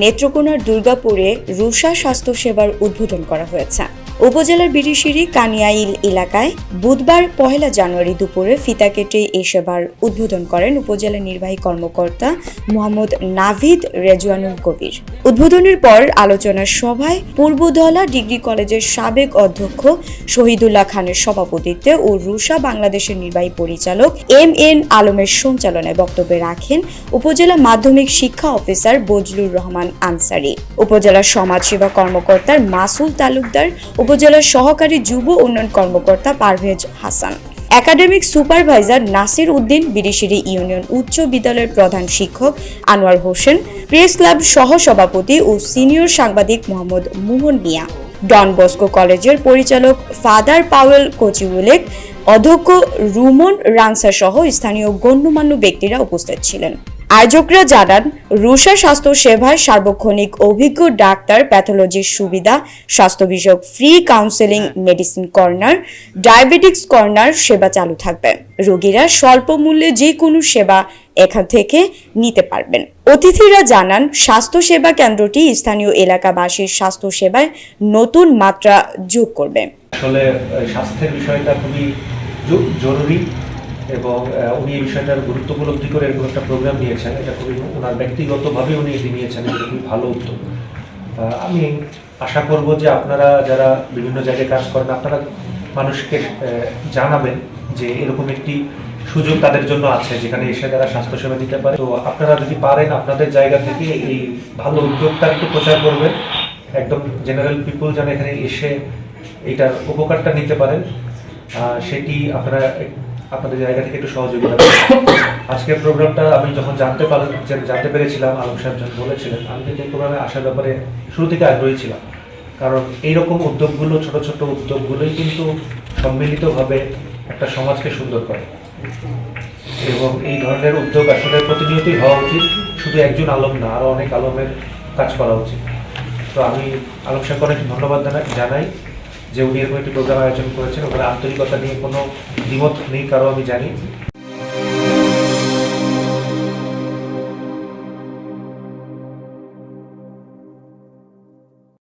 নেত্রকোনার দুর্গাপুরে রুষা স্বাস্থ্যসেবার উদ্বোধন করা হয়েছে। উপজেলার বিরিশিরি কানিয়াইল এলাকায় বুধবার পহেলা জানুয়ারি দুপুরে ফিতা কেটে এই সেবার উদ্বোধন করেন উপজেলা নির্বাহী কর্মকর্তা মোহাম্মদ নাভিদ রেজওয়ানুল কবির। উদ্বোধনের পর আলোচনা সভায় পূর্বধলা ডিগ্রি কলেজের সাবেক অধ্যক্ষ শহীদুল্লাহ খানের সভাপতিত্বে ও রুষা বাংলাদেশের নির্বাহী পরিচালক এম এন আলমের সঞ্চালনায় বক্তব্য রাখেন উপজেলা মাধ্যমিক শিক্ষা অফিসার বজলুর রহমান আনসারি। উপজেলা সমাজসেবা কর্মকর্তার মাসুল তালুকদার উপজেলার সহকারী যুব উন্নয়ন কর্মকর্তা Parvez Hasan. Academic supervisor Nasir Uddin Birishiri union উচ্চ বিদ্যালয়ের প্রধান শিক্ষক আনোয়ার হোসেন, প্রেস ক্লাব সহ সভাপতি ও সিনিয়র সাংবাদিক মোহাম্মদ মোহন মিয়া। ডন বস্কো কলেজের পরিচালক ফাদার পাওয়েল কোচিউলেক, অধ্যক্ষ রুমন রাংসা সহ স্থানীয় গণ্যমান্য ব্যক্তিরা উপস্থিত ছিলেন। আয়োজকরা জানান রুষা স্বাস্থ্য সেবায় সার্বক্ষণিক অভিজ্ঞ ডাক্তার প্যাথোলজির সুবিধা স্বাস্থ্য বিষয়ক free counselling medicine corner diabetics corner সেবা চালু থাকবে। রোগীরা স্বল্প মূল্যে যে কোনো সেবা এখান থেকে নিতে পারবেন। অতিথিরা জানান স্বাস্থ্য সেবা কেন্দ্রটি স্থানীয় এলাকাবাসীর স্বাস্থ্য সেবায় নতুন মাত্রা যোগ করবে। আসলে স্বাস্থ্যের বিষয়টা খুবই জরুরি। এবং উনি এই বিষয়টার গুরুত্ব উপলব্ধি করে এরকম একটা প্রোগ্রাম নিয়েছেন। এটা খুবই ওনার ব্যক্তিগতভাবে উনি এটি নিয়েছেন এটা খুবই ভালো উদ্যোগ আমি আশা করব যে আপনারা যারা বিভিন্ন জায়গায় কাজ করেন, আপনারা মানুষকে জানাবেন যে এরকম একটি সুযোগ তাদের জন্য আছে, যেখানে এসে তারা স্বাস্থ্যসেবা দিতে পারে। তো আপনারা যদি পারেন, আপনাদের জায়গা থেকে এই ভালো উদ্যোগটা একটু প্রচার করবেন। একদম জেনারেল পিপল যেন এখানে এসে এটার উপকারটা নিতে পারেন। সেটি আপনারা আপনাদের জায়গা থেকে একটু সহযোগিতা আজকের প্রোগ্রামটা আমি যখন জানতে পারলাম জানতে পেরেছিলাম, আলম সাহেব যখন বলেছিলেন, আমি কিন্তু এই প্রোগ্রামে আসার ব্যাপারে শুরু থেকে আগ্রহী ছিলাম। কারণ এইরকম উদ্যোগগুলো, ছোট ছোট উদ্যোগগুলোই কিন্তু সম্মিলিতভাবে একটা সমাজকে সুন্দর করে। এবং এই ধরনের উদ্যোগ আসলে প্রতিনিয়তই হওয়া উচিত। শুধু একজন আলম না আরও অনেক আলমের কাজ করা উচিত। তো আমি আলম সাহেবকে অনেক ধন্যবাদ জানা- জানাই। যে উনি এরকম একটি প্রোগ্রাম আয়োজন করেছেন, ওখানে আন্তরিকতা নিয়ে কোনো দ্বিমত নেই, কারও আমি জানি।